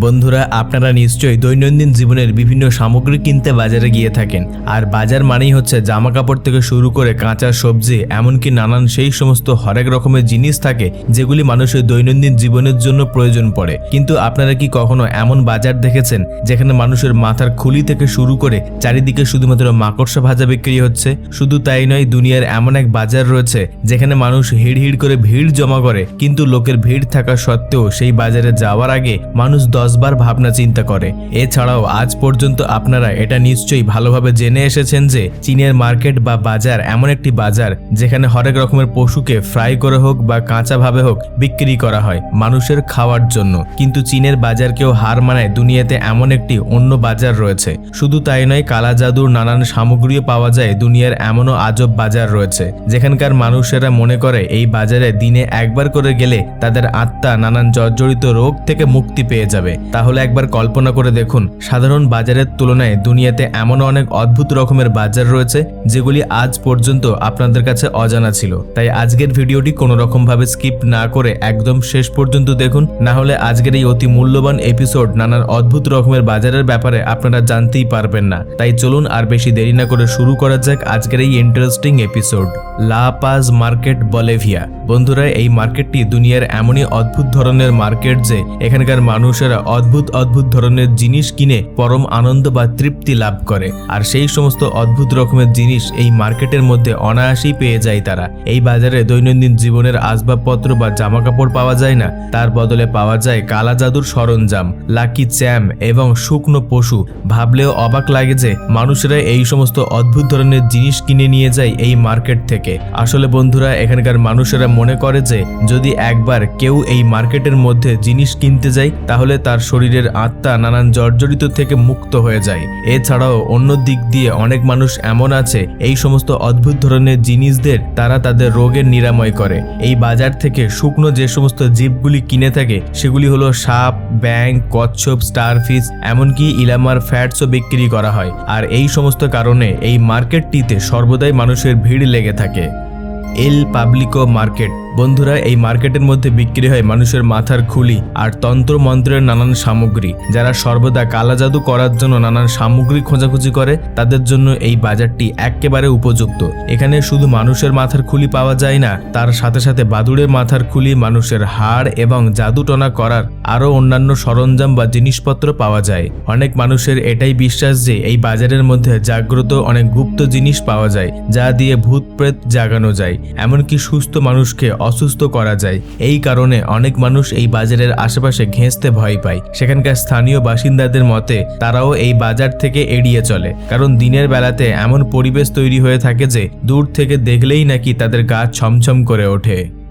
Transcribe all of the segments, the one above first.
বন্ধুরা, আপনারা নিশ্চয়ই দৈনন্দিন জীবনের বিভিন্ন সামগ্রী কিনতে বাজারে গিয়ে থাকেন। আর বাজার মানেই হচ্ছে জামা কাপড় থেকে শুরু করে কাঁচা সবজি, এমনকি নানান সেই সমস্ত হরেক রকমের জিনিস থাকে, যেগুলি মানুষের দৈনন্দিন জীবনের জন্য প্রয়োজন পড়ে। কিন্তু আপনারা কি কখনো এমন বাজার দেখেছেন, যেখানে মানুষের মাথার খুলি থেকে শুরু করে চারিদিকে শুধুমাত্র মাকড়সা ভাজা বিক্রি হচ্ছে? শুধু তাই নয়, দুনিয়ার এমন এক বাজার রয়েছে, যেখানে মানুষ হিড় হিড় করে ভিড় জমা করে, কিন্তু লোকের ভিড় থাকা সত্ত্বেও সেই বাজারে যাওয়ার আগে মানুষ দশবার ভাবনা চিন্তা করে। এছাড়াও আজ পর্যন্ত আপনারা এটা নিশ্চয়ই ভালোভাবে জেনে এসেছেন যে চীনের মার্কেট বা বাজার এমন একটি বাজার যেখানে হরেক রকমের পশুকে ফ্রাই করে হোক বা কাঁচাভাবে হোক বিক্রি করা হয় মানুষের খাওয়ার জন্য। কিন্তু চীনের বাজারকেও হার মানায় দুনিয়াতে এমন একটি অন্য বাজার রয়েছে। শুধু তাই নয়, কালা জাদুর নানান সামগ্রীও পাওয়া যায় দুনিয়ার এমনও আজব বাজার রয়েছে। যেখানকার মানুষেরা মনে করে এই বাজারে দিনে একবার করে গেলে তাদের আত্মা নানান জর্জরিত রোগ থেকে মুক্তি পেয়ে যাবে। তাহলে একবার কল্পনা করে দেখুন, সাধারণ বাজারের তুলনায় দুনিয়াতে এমন অনেক অদ্ভুত রকমের বাজার রয়েছে, যেগুলি আজ পর্যন্ত আপনাদের কাছে অজানা ছিল। তাই আজকের ভিডিওটি কোনো রকম ভাবে স্কিপ না করে একদম শেষ পর্যন্ত দেখুন, না হলে আজকের এই অতি মূল্যবান এপিসোড নানান অদ্ভুত রকমের বাজারের ব্যাপারে আপনারা জানতেই পারবেন না। তাই চলুন আর বেশি দেরি না করে শুরু করা যাক আজকের এই ইন্টারেস্টিং এপিসোড লা পাজ মার্কেট বলেভিয়া। বন্ধুরা, এই মার্কেটটি দুনিয়ার এমনই অদ্ভুত ধরনের মার্কেট যে, এখানকার মানুষেরা অদ্ভুত অদ্ভুত ধরনের জিনিস কিনে পরম আনন্দ বা তৃপ্তি লাভ করে। আর সেই সমস্ত অদ্ভুত রকমের জিনিস এই মার্কেটের মধ্যে অনায়াসেই পেয়ে যায় তারা। এই বাজারে দৈনন্দিন জীবনের আসবাবপত্র বা জামা কাপড় পাওয়া যায় না, তার বদলে পাওয়া যায় কালা জাদুর সরঞ্জাম, লাকি চ্যাম এবং শুকনো পশু। ভাবলেও অবাক লাগে যে মানুষেরা এই সমস্ত অদ্ভুত ধরনের জিনিস কিনে নিয়ে যায় এই মার্কেট থেকে। আসলে বন্ধুরা, এখানকার মানুষেরা মনে করে যে যদি একবার কেউ এই মার্কেটের মধ্যে জিনিস কিনতে যায়, তাহলে তার শরীরের আত্মা নানান জর্জরিত থেকে মুক্ত হয়ে যায়। এছাড়াও অন্য দিক দিয়ে অনেক মানুষ এমন আছে, এই সমস্ত অদ্ভুত ধরনের জিনিসদের তারা তাদের রোগের নিরাময় করে। এই বাজার থেকে শুকনো যে সমস্ত জীবগুলি কিনে থাকে, সেগুলি হলো সাপ ব্যাং কচ্ছপ, স্টারফিশ, এমনকি ইলামার ফ্যাটসও বিক্রি করা হয়। আর এই সমস্ত কারণে এই মার্কেটটিতে সর্বদাই মানুষের ভিড় লেগে থাকে। El Publico market. বন্ধুরা, এই মার্কেটের মধ্যে বিক্রি হয় মানুষের মাথার খুলি আর তন্ত্র মন্ত্রের নানান সামগ্রী। যারা সর্বদা কালা জাদু করার জন্য নানান সামগ্রী খোঁজাখুঁজি করে, তাদের জন্য এই বাজারটি একেবারে উপযুক্ত। এখানে শুধু মানুষের মাথার খুলি পাওয়া যায় না, তার সাথে সাথে বাদুড়ের মাথার খুলি, মানুষের হাড় এবং জাদুটনা করার আরও অন্যান্য সরঞ্জাম বা জিনিসপত্র পাওয়া যায়। অনেক মানুষের এটাই বিশ্বাস যে, এই বাজারের মধ্যে জাগ্রত অনেক গুপ্ত জিনিস পাওয়া যায়, যা দিয়ে ভূত প্রেত জাগানো যায়। এমনকি সুস্থ মানুষকে অসুস্থ করা যায়। এই কারণে অনেক মানুষ এই বাজারের আশেপাশে ঘেঁচতে ভয় পায়। সেখানকার স্থানীয় বাসিন্দাদের মতে, তারাও এই বাজার থেকে এড়িয়ে চলে। কারণ দিনের বেলাতে এমন পরিবেশ তৈরি হয়ে থাকে যে, দূর থেকে দেখলেই নাকি তাদের গা ছমছম করে ওঠে।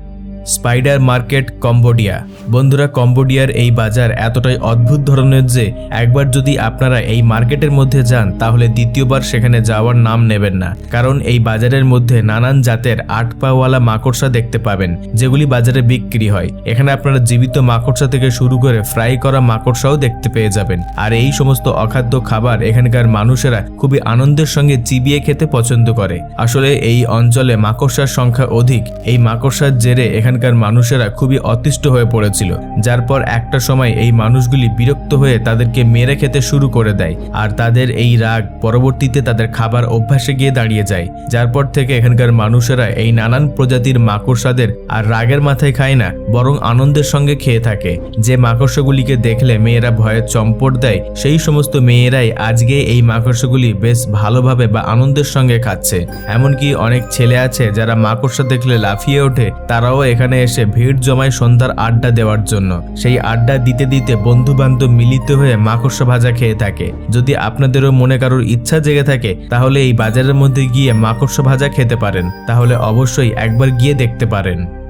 Spider market Cambodia. বন্ধুরা, কম্বোডিয়ার এই বাজার এতটাই অদ্ভুত ধরনের যে একবার যদি আপনারা এই মার্কেটের মধ্যে যান, তাহলে দ্বিতীয়বার সেখানে যাওয়ার নাম নেবেন না। কারণ এই বাজারের মধ্যে নানান জাতের আট পাওয়ালা মাকড়সা দেখতে পাবেন, যেগুলি বাজারে বিক্রি হয়। এখানে আপনারা জীবিত মাকড়সা থেকে শুরু করে ফ্রাই করা মাকড়সাও দেখতে পেয়ে যাবেন। আর এই সমস্ত অখাদ্য খাবার এখানকার মানুষেরা খুবই আনন্দের সঙ্গে চিবিয়ে খেতে পছন্দ করে। আসলে এই অঞ্চলে মাকড়সার সংখ্যা অধিক। এই মাকড়সার জেরে এখানকার মানুষেরা খুবই অতিষ্ঠ হয়ে পড়েছিল, যার পর একটা সময় এই মানুষগুলি বিরক্ত হয়ে তাদেরকে মেরে খেতে শুরু করে দেয় আর তাদের এই রাগ পরবর্তীতে তাদের খাবার অভ্যাসে গিয়ে দাঁড়িয়ে যায়, যার পর থেকে এখানকার মানুষেরা এই নানান প্রজাতির মাকড়সাদের আর রাগের মাথায় খায় না, বরং আনন্দের সঙ্গে খেয়ে থাকে। যে মাকড়সাগুলিকে দেখলে মেয়েরা ভয়ে চম্পট দেয়, সেই সমস্ত মেয়েরাই আজকে এই মাকড়সাগুলি বেশ ভালোভাবে বা আনন্দের সঙ্গে খাচ্ছে। এমনকি অনেক ছেলে আছে যারা মাকড়সা দেখলে লাফিয়ে ওঠে, তারাও এখানে এসে ভিড় জমায় সন্ধ্যার আড্ডা দেওয়ার জন্য। সেই আড্ডা দিতে দিতে বন্ধু বান্ধব মিলিত হয়ে মাকড়সা ভাজা খেয়ে থাকে। যদি আপনাদেরও মনে কারোর ইচ্ছা জেগে থাকে, তাহলে এই বাজারের মধ্যে গিয়ে মাকড়সা ভাজা খেতে পারেন। তাহলে অবশ্যই একবার গিয়ে দেখতে পারেন।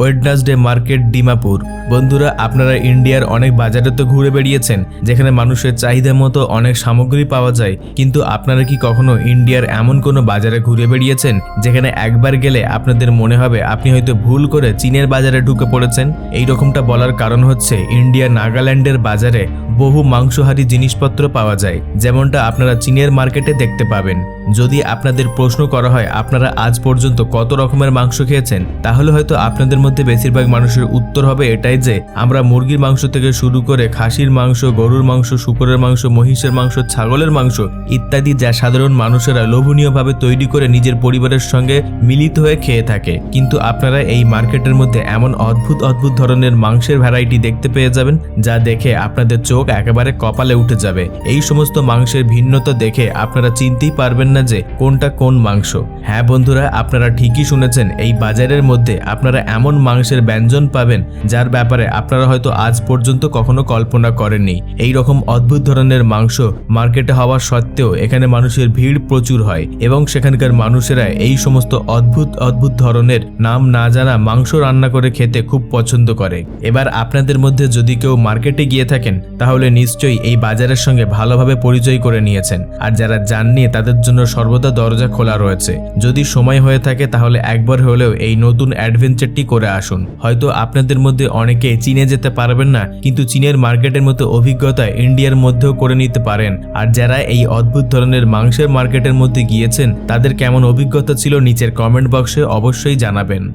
Wednesday market Dimapur. বন্ধুরা, আপনারা ইন্ডিয়ার অনেক বাজারে তো ঘুরে বেড়িয়েছেন, যেখানে মানুষের চাহিদা মতো অনেক সামগ্রী পাওয়া যায়। কিন্তু আপনারা কি কখনো ইন্ডিয়ার এমন কোনো বাজারে ঘুরে বেড়িয়েছেন, যেখানে একবার গেলে আপনাদের মনে হবে আপনি হয়তো ভুল করে চীনের বাজারে ঢুকে পড়েছেন? এই রকমটা বলার কারণ হচ্ছে, ইন্ডিয়া নাগাল্যান্ডের বাজারে বহু মাংসহারী জিনিসপত্র পাওয়া যায়, যেমনটা আপনারা চীনের মার্কেটে দেখতে পাবেন। যদি আপনাদের প্রশ্ন করা হয়, আপনারা আজ পর্যন্ত কত রকমের মাংস খেয়েছেন, তাহলে হয়তো আপনাদের মধ্যে মধ্যে বেশিরভাগ মানুষের উত্তর হবে এটাই যে, আমরা মুরগির মাংস থেকে শুরু করে খাসির মাংস, গরুর মাংস, শুকরের মাংস, মহিষের মাংস, ছাগলের মাংস ইত্যাদি যা সাধারণ মানুষেরা লোভনীয়ভাবে তৈরি করে নিজের পরিবারের সঙ্গে মিলিত হয়ে খেয়ে থাকে। কিন্তু আপনারা এই মার্কেটের মধ্যে এমন অদ্ভুত অদ্ভুত ধরনের মাংসের ভ্যারাইটি দেখতে পেয়ে যাবেন যা দেখে আপনাদের চোখ একেবারে কপালে উঠে যাবে। এই সমস্ত মাংসের ভিন্নতা দেখে আপনারা চিনতেই পারবেন না যে কোনটা কোন মাংস। হ্যাঁ বন্ধুরা, আপনারা ঠিকই শুনেছেন, এই বাজারের মধ্যে আপনারা এমন মাংসের ব্যঞ্জন পাবেন, যার ব্যাপারে আপনারা হয়তো আজ পর্যন্ত কখনো কল্পনা করেননি। এই রকম অদ্ভুত ধরনের মাংস মার্কেটে হওয়া সত্ত্বেও এখানে মানুষের ভিড় প্রচুর হয় এবং সেখানকার মানুষেরা এই সমস্ত অদ্ভুত অদ্ভুত ধরনের নাম না জানা মাংস রান্না করে খেতে খুব পছন্দ করে। এবার আপনাদের মধ্যে যদি কেউ মার্কেটে গিয়ে থাকেন, তাহলে নিশ্চয়ই এই বাজারের সঙ্গে ভালোভাবে পরিচয় করে নিয়েছেন। আর যারা যাননি তাদের জন্য সর্বদা দরজা খোলা রয়েছে। যদি সময় হয়ে থাকে, তাহলে একবার হলেও এই নতুন অ্যাডভেঞ্চারটি করে আসুন। হয়তো আপনাদের মধ্যে অনেকে চীনে যেতে পারবেন না, কিন্তু চীনের মার্কেটের মতো অভিজ্ঞতা ইন্ডিয়ার মধ্যেও করে নিতে পারেন। আর যারা এই অদ্ভুত ধরনের মাংসের মার্কেটের মধ্যে গিয়েছেন, তাদের কেমন অভিজ্ঞতা ছিল নিচের কমেন্ট বক্সে অবশ্যই জানাবেন।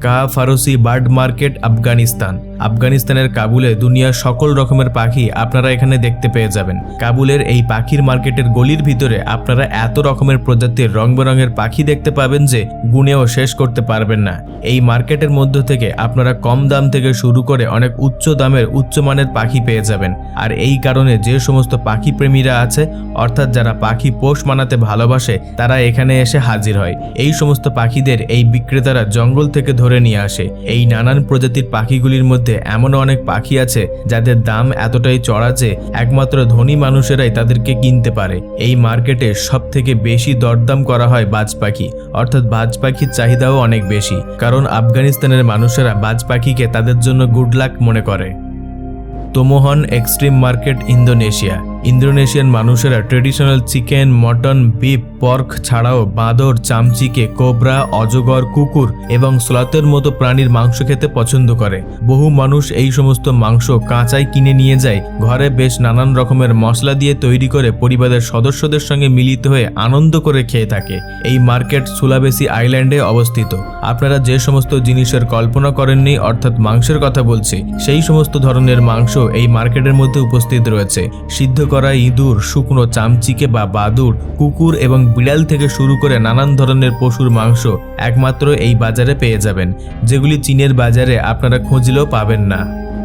কা ফারসি বার্ড মার্কেট, আফগানিস্তান। আফগানিস্তানের কাবুলে দুনিয়ার সকল রকমের পাখি আপনারা এখানে দেখতে পেয়ে যাবেন। কাবুলের এই পাখির মার্কেটের গলির ভিতরে আপনারা এত রকমের প্রজাতির রং বেরঙের পাখি দেখতে পাবেন যে গুণেও শেষ করতে পারবেন না। এই মার্কেটের মধ্য থেকে আপনারা কম দাম থেকে শুরু করে অনেক উচ্চ দামের উচ্চমানের পাখি পেয়ে যাবেন। আর এই কারণে যে সমস্ত পাখি প্রেমীরা আছে, অর্থাৎ যারা পাখি পোষ মানাতে ভালোবাসে, তারা এখানে এসে হাজির হয়। এই সমস্ত পাখিদের এই বিক্রেতারা জঙ্গল থেকে ধরে নিয়ে আসে। এই নানান প্রজাতির পাখিগুলির মধ্যে এমন অনেক পাখি আছে যাদের দাম এতটাই চড়া যে একমাত্র ধনী মানুষেরাই তাদেরকে কিনতে পারে। এই মার্কেটে সব থেকে বেশি দরদাম করা হয় বাজ পাখি। অর্থাৎ বাজ পাখির চাহিদাও অনেক বেশি। কারণ আফগানিস্তানের মানুষেরা বাজ পাখিকে তাদের জন্য গুড লাক মনে করে। Tomohon extreme market, Indonesia. Indonesian মানুষেরা traditional chicken mutton beef pork ছাড়াও বাঁদর, চামচিকে, কোবরা, অজগর, কুকুর এবং স্লতের মতো প্রাণীর মাংস খেতে পছন্দ করে। বহু মানুষ এই সমস্ত মাংস কাঁচাই কিনে নিয়ে যায়। ঘরে বেশ নানান রকমের মশলা দিয়ে তৈরি করে পরিবারের সদস্যদের সঙ্গে মিলিত হয়ে আনন্দ করে খেয়ে থাকে। এই মার্কেট সুলাবেসি আইল্যান্ডে অবস্থিত। আপনারা যে সমস্ত জিনিসের কল্পনা করেননি, অর্থাৎ মাংসের কথা বলছি, সেই সমস্ত ধরনের মাংস এই মার্কেটের মধ্যে উপস্থিত রয়েছে। সিদ্ধ করা ইঁদুর, শুকনো চামচিকে বা বাদুর, কুকুর এবং বিড়াল থেকে শুরু করে নানান ধরনের পশুর মাংস একমাত্র এই বাজারে পেয়ে যাবেন, যেগুলি চীনের বাজারে আপনারা খুঁজলেও পাবেন না।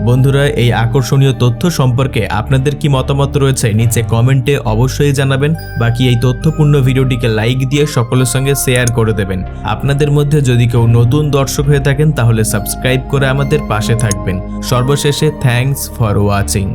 বন্ধুরা, এই আকর্ষণীয় তথ্য সম্পর্কে আপনাদের কি মতামত রয়েছে নিচে কমেন্টে অবশ্যই জানাবেন, বাকি এই তথ্যপূর্ণ ভিডিওটিকে লাইক দিয়ে সকলের সঙ্গে শেয়ার করে দেবেন। আপনাদের মধ্যে যদি কেউ নতুন দর্শক হয়ে থাকেন, তাহলে সাবস্ক্রাইব করে আমাদের পাশে থাকবেন। সর্বশেষে থ্যাঙ্কস ফর ওয়াচিং।